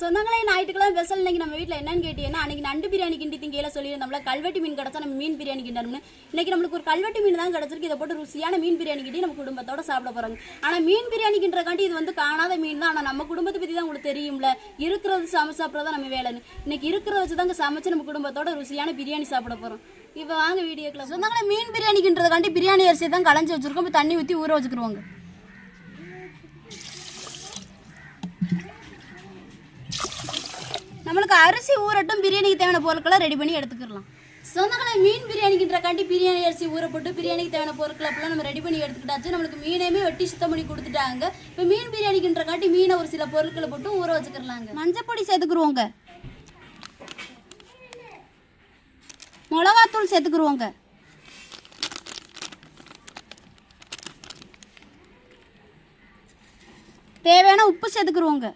சொந்தங்களே ஞாயிற்றுக்கிழமை ஸ்பெஷல் இன்னைக்கு நம்ம வீட்டில் என்னன்னு கேட்டீங்கன்னா அன்னைக்கு நண்டு பிரியாணி கிண்டி திங்கையில சொல்லியிருந்தோம்ல கல்வெட்டு மீன் கிடச்சா நம்ம மீன் பிரியாணி கிண்டணும்னு. இன்னைக்கு நம்மளுக்கு ஒரு கல்வெட்டு மீன் தான் கிடச்சிருக்கு. இதை போட்டு ருசியான மீன் பிரியாணி கிண்டி நம்ம குடும்பத்தோட சாப்பிட போறாங்க. ஆனால் மீன் பிரியாணி கிண்டுறக்காண்டி இது வந்து காணாத மீன் தான். ஆனால் நம்ம குடும்பத்தை பற்றி தான் உங்களுக்கு தெரியும்ல. இருக்கிறது சமைச்சு சாப்பிட்றதா நம்ம வேலைன்னு. இன்னைக்கு இருக்கிறத வச்சு தாங்க சமைச்சு நம்ம குடும்பத்தோட ருசியான பிரியாணி சாப்பிட போகிறோம் இப்போ வாங்க வீடியோக்குள்ள சொந்தங்களை மீன் பிரியாணிக்கின்றதுக்காண்டி பிரியாணி அரிசி தான் களைஞ்சி வச்சிருக்கோம். இப்போ தண்ணி ஊற்றி ஊற வச்சுக்கிருவாங்க. நம்மளுக்கு அரிசி ஊறட்டும் பிரியாணிக்கு தேவையான பொருட்களை ரெடி பண்ணி எடுத்துக்கிடலாம். சொந்தங்களை மீன் பிரியாணிக்குன்றக்காண்டி பிரியாணி அரிசி ஊற போட்டு பிரியாணிக்கு தேவையான பொருட்களை அப்பெல்லாம் நம்ம ரெடி பண்ணி எடுத்துக்கிட்டாச்சு. நம்மளுக்கு மீனையுமே வெட்டி சுத்தம் பண்ணி கொடுத்துட்டாங்க. இப்போ மீன் பிரியாணிக்குன்றக்காண்டி மீனை ஒரு சில பொருட்களை போட்டு ஊற வச்சுக்கிடலாங்க. மஞ்சப்பொடி சேர்த்துக்குருவோங்க மிளகாத்தூள் சேர்த்துக்குருவோங்க தேவையான உப்பு சேர்த்துக்குருவோங்க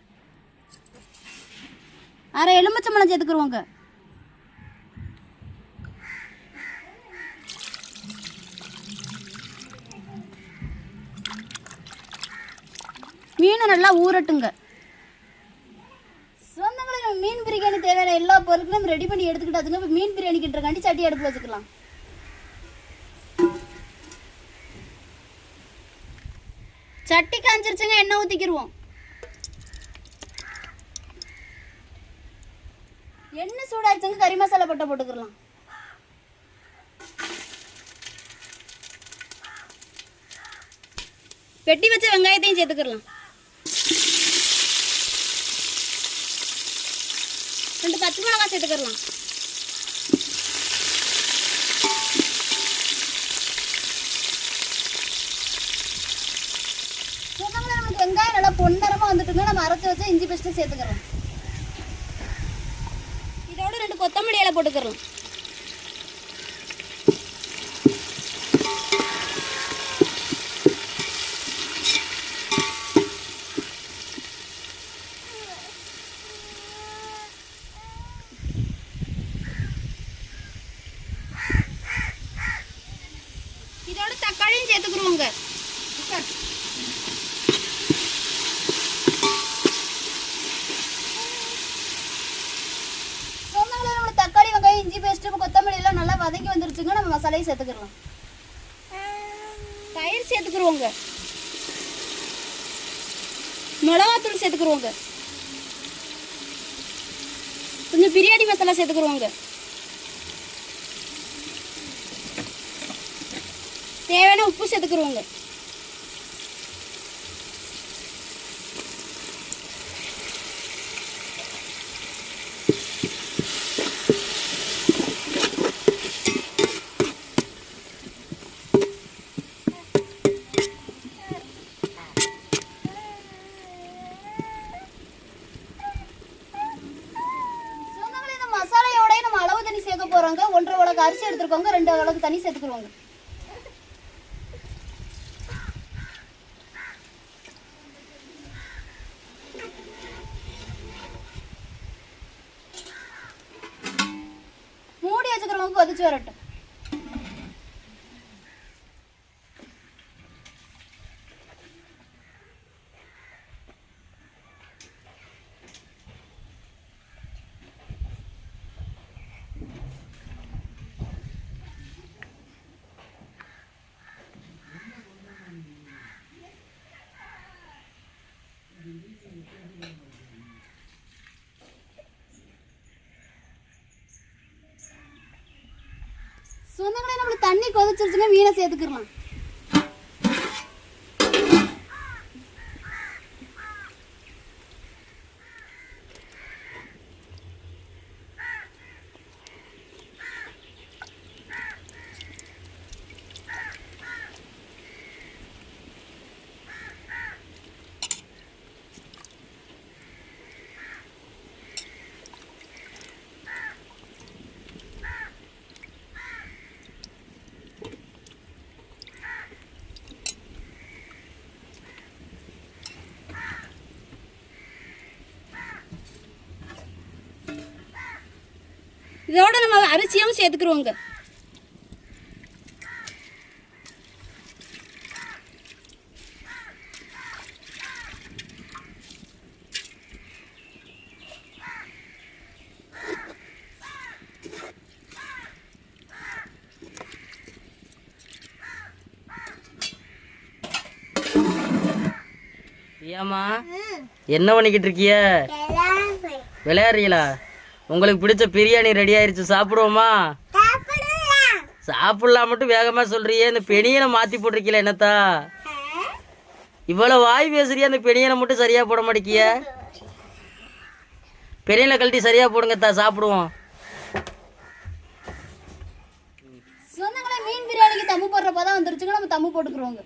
அரை எலுமிச்சம்பழம் சேர்த்துக்குருவோங்க. மீனை நல்லா ஊறட்டுங்க. சொந்தங்களுக்கு மீன் பிரியாணி தேவையான எல்லா பொருட்களும் ரெடி பண்ணி எடுத்துக்கிட்டாச்சுங்க இப்போ மீன் பிரியாணி கிட்டுறக்காண்டி சட்டி அடுப்பில் வச்சுக்கலாம். சட்டி காஞ்சிருச்சுங்க எண்ணெய் ஊற்றிக்கிருவோம் எண்ணெய் சூடாச்சுங்க கறி மசாலா பட்டை போட்டுக்கலாம். வெட்டி வச்ச வெங்காயத்தையும் சேர்த்துக்கலாம். ரெண்டு பச்சை மிளகா சேர்த்துக்கலாம். வெங்காயம் நல்லா பொன்னரமாக வந்துட்டுங்க நம்ம அரைச்சி வச்சா இஞ்சி பேஸ்ட்டு சேர்த்துக்கிறோம் கொத்தமல்லி இலை போட்டுக்கிறோம் இதோட தக்காளியும் சேர்த்துக்குருவோங்க சொந்தங்களே நம்ம தக்காளி வெங்காயம் இஞ்சி பேஸ்ட்டு கொத்தமல்லி எல்லாம் நல்லா வதங்கி வந்துருச்சுங்க நம்ம சேர்த்துக்கலாம் தயிர் சேர்த்துக்குருவோங்க. மிளகாத்தூள் சேர்த்துக்குருவோங்க. கொஞ்சம் பிரியாணி மசாலா சேர்த்துக்குருவோங்க. தேவையான உப்பு சேர்த்துக்குருவோங்க. அளவுக்கு அரிசி எடுத்துருக்கோங்க ரெண்டு அளவுக்கு தண்ணி சேர்த்துக்குருவோங்க. மூடி வச்சுக்கிறவங்க கொதிச்சு வரட்டும் சொந்தங்களே நம்மளுக்கு தண்ணி கொதிச்சிருச்சுன்னா மீனை சேர்த்துக்கிடலாம். இதோட நம்ம அரிசியும் சேர்த்துக்கிறோங்க ஏமா என்ன பண்ணிக்கிட்டு இருக்கிய? விளையாடுறீங்களா? உங்களுக்கு பிடிச்ச பிரியாணி ரெடி ஆயிருச்சு சாப்பிடுவோமா? சாப்பிடலாம். மட்டும் வேகமா சொல்றியே இந்த பெணியனை மாத்தி போட்டிருக்கீல என்னத்தா? இவ்வளவு வாய் பேசுறியா அந்த பெணியனை மட்டும் சரியா போட மாட்டேக்கிய? பெரியனை கழட்டி சரியா போடுங்கத்தா சாப்பிடுவோம். மீன் பிரியாணிக்கு தம்மு போடுறப்ப தான் வந்துருச்சுங்க நம்ம தம்மு போட்டுக்கிறோங்க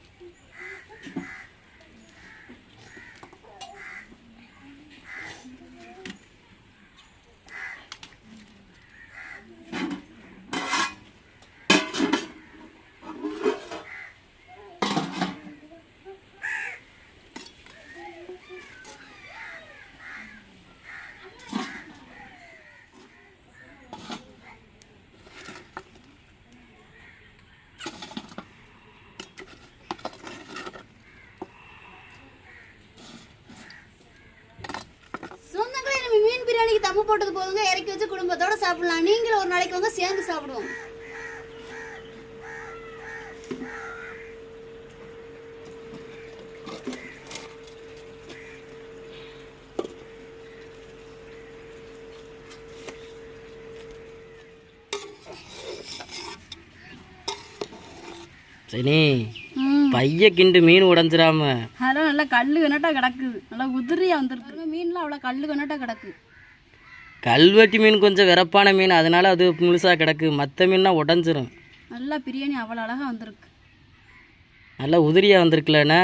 சொந்தங்களே நம்ம பிரியாணிக்கு தம்மு போட்டது போதுங்க. இறக்கி வச்சு குடும்பத்தோட சாப்பிடலாம். நீங்களும் ஒரு நாளைக்கு வாங்க சேர்ந்து சாப்பிடுவோம். சரி பைய கிண்டு மீன் உடஞ்சிராம. அதெல்லாம் நல்லா கல்லு கணட்டா கிடக்கு. நல்லா உதிரியா வந்துருக்கு. மீன்லாம் அவ்வளோ கல்லு கணட்டா கிடக்கு. கல்வெட்டி மீன் கொஞ்சம் விறப்பான மீன் அதனால அது முழுசா கிடக்கு. மற்ற மீன்னா உடஞ்சிரும். நல்லா பிரியாணி அவ்வளோ அழகா வந்திருக்கு. நல்லா உதிரியா வந்திருக்குல்லண்ணா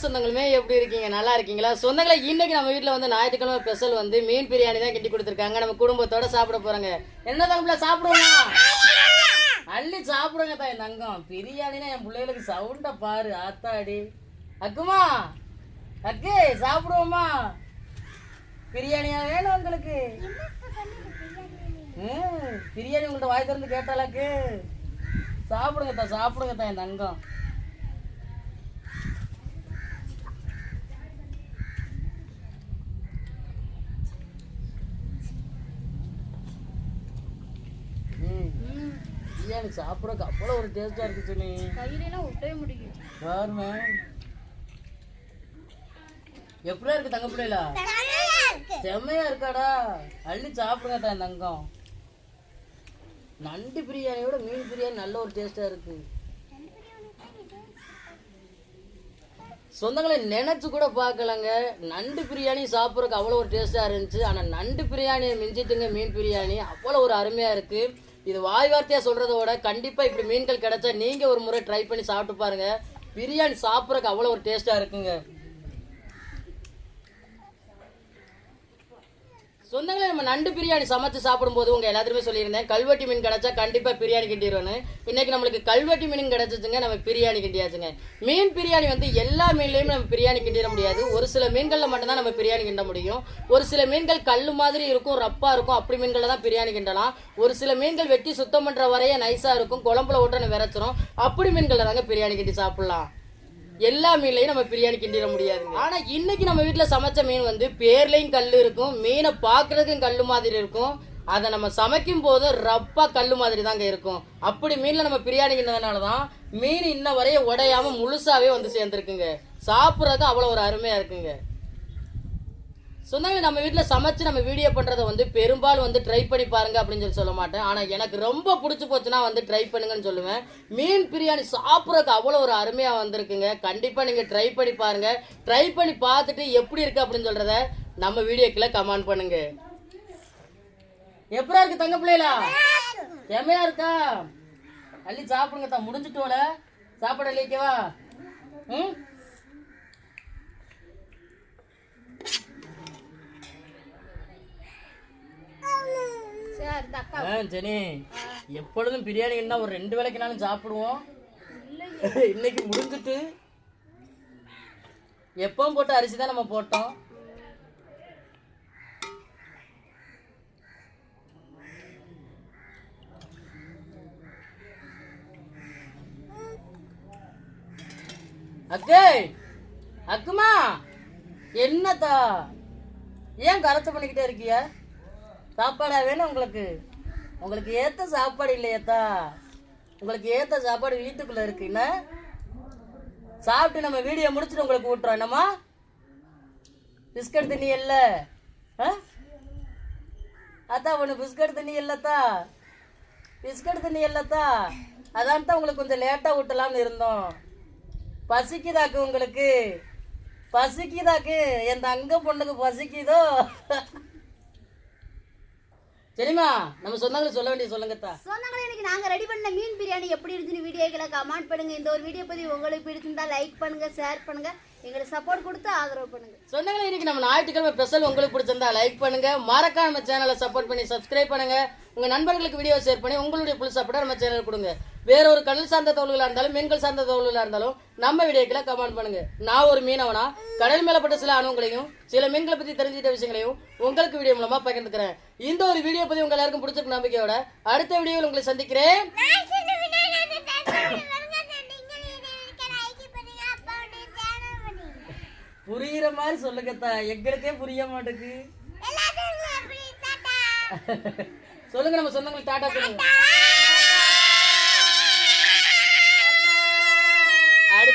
சொந்தங்களுமே எப்படி இருக்கீங்க? நல்லா இருக்கீங்களா? சொந்தங்களை இன்னைக்கு நம்ம வீட்டில் வந்து ஞாயிற்றுக்கிழமை ஸ்பெஷல் வந்து மீன் பிரியாணி தான் கிண்டி கொடுத்துருக்காங்க. நம்ம குடும்பத்தோட சாப்பிட போறாங்க. என்ன தங்கப்பில் சாப்பிடுவோமா? அள்ளி சாப்பிடுங்க தான் என் தங்கம். பிரியாணினா என் பிள்ளைகளுக்கு சவுண்டை பாரு ஆத்தாடி. அக்குமா அக்கு சாப்பிடுவோமா? பிரியாணியா வேணும் உங்களுக்கு? பிரியாணி உங்கள்கிட்ட வாய் திறந்து கேட்டாலாக்கு சாப்பிடுங்க தான் சாப்பிடுங்க தான் என் தங்கம் ம். பிரியாணி சாப்பிட்றதுக்கு அவ்வளோ ஒரு டேஸ்டாக இருக்கு சொல்லி கையிலாம் விட்டவே முடியும் பாருமே எப்படியா இருக்கு தங்க பிள்ளைல? செம்மையா இருக்காடா. அள்ளி சாப்பிடுங்க தான் தங்கம். நண்டு பிரியாணியோட மீன் பிரியாணி நல்ல ஒரு டேஸ்டா இருக்கு. சொந்தங்களை நினைச்சு கூட பார்க்கலங்க. நண்டு பிரியாணி சாப்பிட்றதுக்கு அவ்வளோ ஒரு டேஸ்ட்டாக இருந்துச்சு. ஆனால் நண்டு பிரியாணியை மிஞ்சிட்டுங்க மீன் பிரியாணி. அவ்வளோ ஒரு அருமையாக இருக்குது இது வாய் வார்த்தையாக சொல்கிறத விட கண்டிப்பாக இப்படி மீன்கள் கிடைச்சா நீங்கள் ஒரு முறை ட்ரை பண்ணி சாப்பிட்டு பாருங்க. பிரியாணி சாப்பிட்றதுக்கு அவ்வளோ ஒரு டேஸ்ட்டாக இருக்குங்க. சொந்தங்களே நம்ம நண்டு பிரியாணி சமைச்சு சாப்பிடும்போது உங்கள் எல்லாத்துக்குமே சொல்லியிருந்தேன். கல்வெட்டி மீன் கிடைச்சா கண்டிப்பாக பிரியாணி கிண்டிடுவோன்னு. இன்னைக்கு நம்மளுக்கு கல்வெட்டி மீன் கிடைச்சிச்சுங்க நம்ம பிரியாணி கிண்டியாச்சுங்க. மீன் பிரியாணி வந்து எல்லா மீன்லேயுமே நம்ம பிரியாணி கிண்டிட முடியாது. ஒரு சில மீன்களில் மட்டும்தான் நம்ம பிரியாணி கிண்ட முடியும். ஒரு சில மீன்கள் கல் மாதிரி இருக்கும் ரப்பாக இருக்கும் அப்படி மீன்களில் தான் பிரியாணி கிண்டலாம். ஒரு சில மீன்கள் வெட்டி சுத்தம் பண்ணுற வரைய நைஸாக இருக்கும். குழம்புல விட்டு விரைச்சிரும். அப்படி மீன்களில் தாங்க பிரியாணி கிண்டி சாப்பிட்லாம். எல்லா மீன்லையும் நம்ம பிரியாணி கிண்டிட முடியாதுங்க. ஆனா இன்னைக்கு நம்ம வீட்டுல சமைச்ச மீன் வந்து பேர்லயும் கல் இருக்கும் மீனை பாக்குறதுக்கும் கல் மாதிரி இருக்கும். அதை நம்ம சமைக்கும் போது ரப்பா கல் மாதிரி தாங்க இருக்கும். அப்படி மீன்ல நம்ம பிரியாணி கிண்டதுனால தான் மீன் இன்ன வரையும் உடையாம முழுசாவே வந்து சேர்ந்துருக்குங்க. சாப்பிட்றதுக்கு அவ்வளோ ஒரு அருமையா இருக்குங்க. சொந்தங்கள் நம்ம வீட்டில் சமைச்சு நம்ம வீடியோ பண்ணுறத வந்து பெரும்பாலும் வந்து ட்ரை பண்ணி பாருங்க அப்படின்னு சொல்லி சொல்ல மாட்டேன். ஆனால் எனக்கு ரொம்ப பிடிச்சி போச்சுன்னா வந்து ட்ரை பண்ணுங்கன்னு சொல்லுவேன். மீன் பிரியாணி சாப்பிட்றதுக்கு அவ்வளோ ஒரு அருமையாக வந்திருக்குங்க. கண்டிப்பாக நீங்கள் ட்ரை பண்ணி பாருங்க. ட்ரை பண்ணி பார்த்துட்டு எப்படி இருக்கு அப்படின்னு சொல்கிறத நம்ம வீடியோக்குள்ள கமெண்ட் பண்ணுங்க. எப்படா இருக்கு தங்க பிள்ளைகளா? எமையா இருக்கா? அள்ளி சாப்பிடுங்க தான் முடிஞ்சுட்டோல. சாப்பிட இல்லைக்கவா ம்? சரி எப்பொழுதும் பிரியாணின்னா ஒரு ரெண்டு வேளைக்குனாலும் சாப்பிடுவோம். இன்னைக்கு முடிஞ்சிட்டு எப்பவும் போட்ட அரிசி தான் நம்ம போட்டோம். அக்கே அக்குமா என்னத்தா? ஏன் கரத்து பண்ணிக்கிட்டே இருக்கிய? சாப்பாடா வேணும் உங்களுக்கு? உங்களுக்கு ஏத்த சாப்பாடு இல்லையத்தா? உங்களுக்கு ஏத்த சாப்பாடு வீட்டுக்குள்ள இருக்கு என்ன? சாப்பிட்டு நம்ம வீடியோ முடிச்சுட்டு உங்களுக்கு விட்டுறோம் என்னம்மா? பிஸ்கட் தண்ணி இல்ல. ஆ? அதான் ஒன்று பிஸ்கட் தண்ணி இல்லத்தா. பிஸ்கட் தண்ணி இல்லத்தா. அதான் தான் உங்களுக்கு கொஞ்சம் லேட்டாக விட்டலாம்னு இருந்தோம். பசிக்குதாக்கு உங்களுக்கு? பசிக்குதாக்கு? என் தங்க பொண்ணுக்கு பசிக்குதோ? சரிம்மா நம்ம சொந்தங்களுக்கு சொல்ல வேண்டிய சொல்லுங்கத்தா. சொந்தங்களே இன்னைக்கு நாங்க ரெடி பண்ண மீன் பிரியாணி எப்படி இருந்துச்சுன்னு வீடியோக்களை கமெண்ட் பண்ணுங்க. இந்த ஒரு வீடியோ பத்தி உங்களுக்கு பிடிச்சிருந்தா லைக் பண்ணுங்க ஷேர் பண்ணுங்க. எங்களுக்கு சப்போர்ட் கொடுத்து ஆதரவு பண்ணுங்க. சொந்தங்களே இன்னைக்கு நம்ம ஞாயிற்றுக்கிழமை ஸ்பெஷல் உங்களுக்கு பிடிச்சிருந்தா லைக் பண்ணுங்க. மறக்காம சேனலை சப்போர்ட் பண்ணி சப்ஸ்கிரைப் பண்ணுங்க. உங்க நண்பர்களுக்கு வீடியோ ஷேர் பண்ணி உங்களுடைய சப்போர்ட்டை நம்ம சேனல் கொடுங்க. வேற ஒரு கடல் சார்ந்த தகவல்களா இருந்தாலும் மீன்கள் சார்ந்த தகவல்களா இருந்தாலும் நம்ம வீடியோக்களை கமெண்ட் பண்ணுங்க. நான் ஒரு மீனவனா கடல் மேலப்பட்ட சில அனுபவங்களையும் சில மீன்களை பத்தி தெரிஞ்சுக்கிட்ட விஷயங்களையும் உங்களுக்கு வீடியோ மூலமா பகிர்ந்துக்கிறேன். இந்த ஒரு வீடியோ பத்தி உங்க எல்லாருக்கும் பிடிச்சிருக்க நம்பிக்கையோட அடுத்த வீடியோவில் உங்களை சந்திக்கிறேன். புரியுற மாதிரி சொல்லுங்கத்தா எங்களுக்கே புரிய மாட்டேங்குது. சொல்லுங்க நம்ம சொந்தங்களுக்கு டாடா சொல்லுங்க.